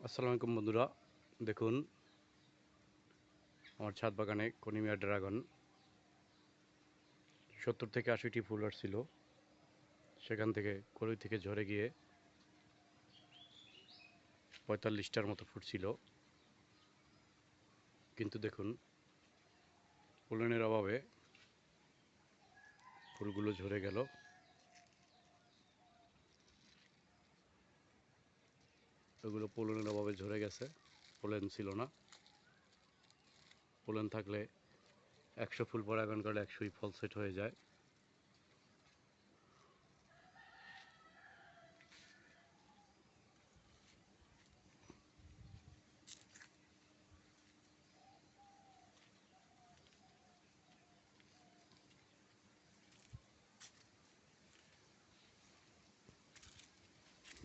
আসসালামু আলাইকুম বন্ধুরা। দেখুন, আমার ছাদ বাগানে কনিমিয়া ড্রাগন সত্তর থেকে আশিটি ফুল আসছিল। সেখান থেকে কলি থেকে ঝরে গিয়ে পঁয়তাল্লিশটার মতো ফুটছিল কিন্তু দেখুন পোলনের অভাবে ফুলগুলো ঝরে গেল। ওগুলো পোলনের অভাবে ঝরে গেছে। পোলেন ছিল না। পোলেন থাকলে একশো ফুল পরাগায়ন করলে একশোই ফল সেট হয়ে যায়।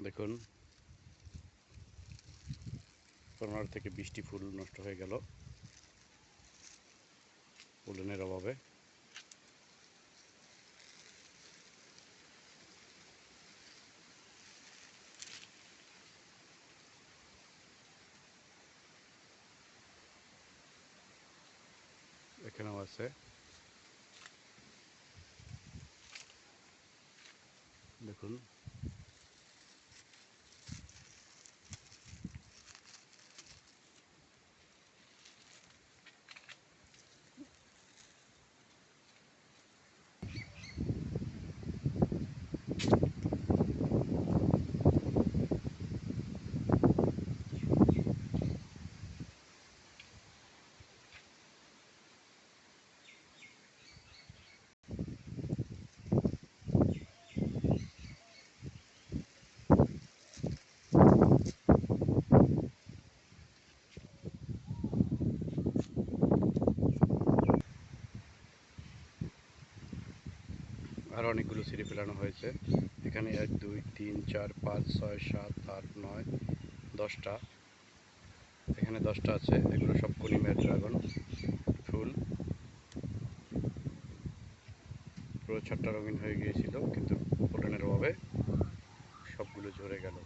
দেখুন পনেরো থেকে বিশটি ফুল নষ্ট হয়ে গেল পোলনের অভাবে। এখানেও আছে। দেখুন। আর অনেকগুলো সিঁড়ি ফেলানো হয়েছে। এখানে এক, দুই, তিন, চার, পাঁচ, ছয়, সাত, আট, নয়, দশটা। এখানে দশটা আছে, এগুলো সব কনিমের ড্রাগন ফুল। পুরো ছাদটা রঙিন হয়ে গিয়েছিল, কিন্তু ফোটনের অভাবে সবগুলো ঝরে গেল।